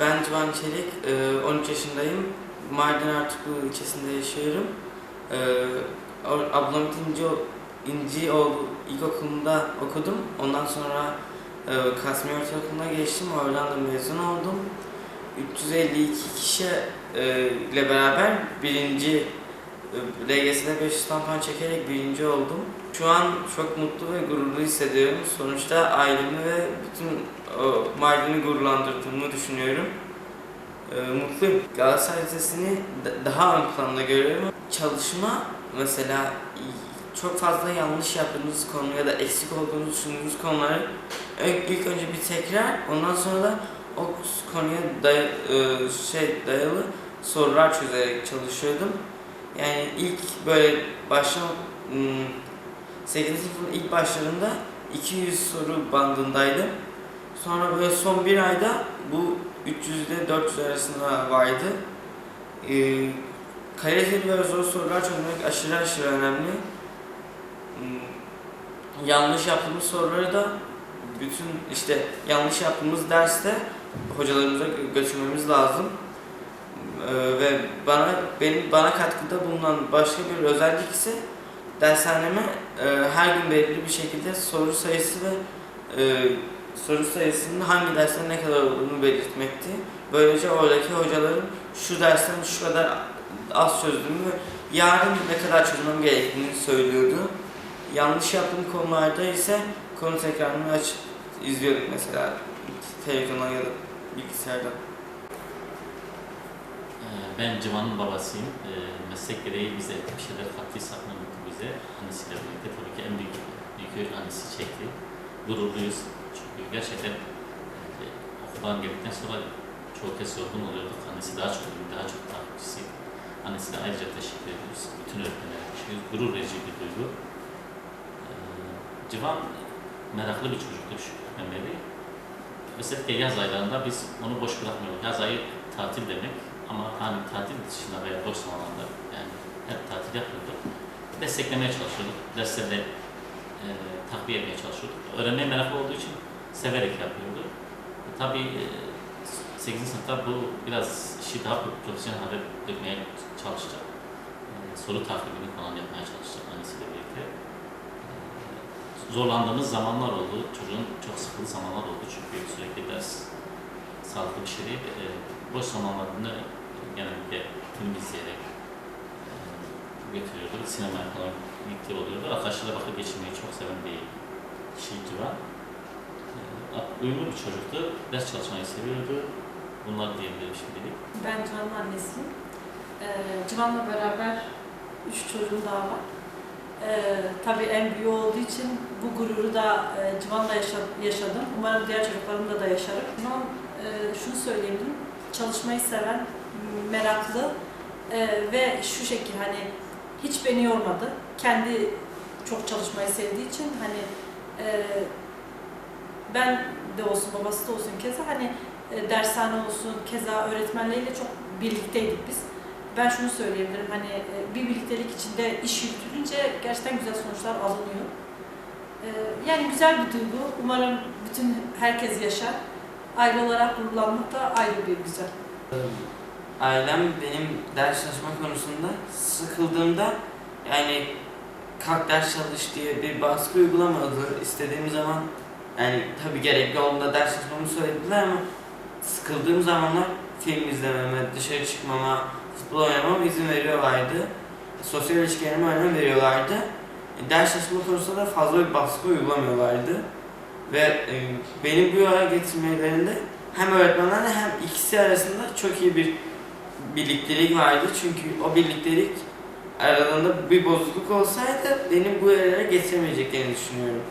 Ben Civan Çelik, e, 13 yaşındayım. Mardin Artuklu ilçesinde yaşıyorum. E, or- Abdülhamit İnci, İncioğlu İlkokulu'nda okudum. Ondan sonra e, Kasmi Ortaokulu'na geçtim. Oradan da mezun oldum. 352 kişi e, ile beraber birinci e, LGS'de 500 puan çekerek birinci oldum. Şu an çok mutlu ve gururlu hissediyorum. Sonuçta ailemi ve bütün o, Mardin'i gururlandırdığımı düşünüyorum. E, mutluyum. Galatasaray Lisesi'ni daha ön planda görüyorum. Çalışma mesela çok fazla yanlış yaptığınız konu ya da eksik olduğunu düşündüğünüz konuları ilk önce bir tekrar ondan sonra da o konuya day- e, şey dayalı sorular çözerek çalışıyordum. Yani ilk böyle başlam hmm, 8. sınıfın ilk başlarında 200 soru bandındaydım. Sonra böyle son bir ayda bu 300 ile 400 arasında vardı. Ee, kaliteli ve zor sorular çözmek aşırı aşırı önemli. Hmm, yanlış yaptığımız soruları da bütün işte yanlış yaptığımız derste hocalarımıza gö- götürmemiz lazım. Ee, ve bana benim bana katkıda bulunan başka bir özellik ise dershaneme e, her gün belirli bir şekilde soru sayısı ve e, soru sayısının hangi dersten ne kadar olduğunu belirtmekti. Böylece oradaki hocaların şu dersten şu kadar az çözdüğümü yarın ne kadar çözmem gerektiğini söylüyordu. Yanlış yaptığım konularda ise konu tekrarını açıp izliyordum mesela televizyondan ya da bilgisayardan. Ee, Ben Civan'ın babasıyım. Ee, Meslek gereği bize bir şeyler kattıysa ne mutlu bize. Annesiyle birlikte tabii ki en büyük yükü annesi çekti. Gururluyuz. Çünkü gerçekten e, okuldan geldikten sonra çoğu kez yorgun oluyorduk. Annesi daha çok daha çok takipçisiydi. Annesine ayrıca teşekkür ediyoruz. Bütün öğretmenlere teşekkür. Gurur verici bir duygu. Ee, Civan meraklı bir çocuktu küçüklükten beri. Özellikle yaz aylarında biz onu boş bırakmıyoruz. Yaz ayı tatil demek ama hani tatil dışında veya boş zamanlarda yani hep tatil yapıyorduk. Desteklemeye çalışıyorduk. Derslerle e, takviye etmeye çalışıyorduk. Öğrenmeye meraklı olduğu için severek yapıyordu. E, tabii e, 8. sınıfta bu biraz işi daha profesyonel hale dökmeye çalışacak. E, soru takibini falan yapmaya çalışacak annesiyle birlikte. E, zorlandığımız zamanlar oldu. Çocuğun çok sıkıntı zamanlar oldu çünkü sürekli ders sağlıklı bir şey değil. E, boş zamanlarını genellikle film izleyerek e, götürüyordu. Sinemaya falan birlikte oluyordu. Arkadaşlarla vakit geçirmeyi çok seven bir kişiydi. E, uyumlu bir çocuktu. Ders çalışmayı seviyordu. Bunlar diyebilirim şimdilik. Ben Civan'ın annesiyim. Ee, Civan'la beraber üç çocuğum daha var. Ee, tabii en büyüğü olduğu için bu gururu da e, Civan'la yaşa- yaşadım. Umarım diğer çocuklarımla da yaşarım. Civan e, şunu söyleyebilirim. Çalışmayı seven, meraklı e, ve şu şekil hani hiç beni yormadı. Kendi çok çalışmayı sevdiği için hani e, ben de olsun babası da olsun keza hani e, dershane olsun, keza öğretmenleriyle çok birlikteydik biz. Ben şunu söyleyebilirim, hani e, bir birliktelik içinde iş yürütülünce gerçekten güzel sonuçlar alınıyor. E, Yani güzel bir duygu. Umarım bütün herkes yaşar. Aile olarak gururlanmak da ayrı bir güzel. Ailem benim ders çalışma konusunda sıkıldığımda yani kalk ders çalış diye bir baskı uygulamadı. İstediğim zaman yani tabii gerekli olduğunda ders çalışmamı söylediler ama sıkıldığım zamanlar film izlememe, dışarı çıkmama, futbol oynamama izin veriyorlardı. Sosyal ilişkilerime önem veriyorlardı. E, Ders çalışma konusunda da fazla bir baskı uygulamıyorlardı. Ve e, beni bu araya getirmelerinde hem öğretmenlerle hem ikisi arasında çok iyi bir birliktelik vardı. Çünkü o birliktelik aralarında bir bozukluk olsaydı beni bu yerlere getiremeyeceklerini düşünüyorum.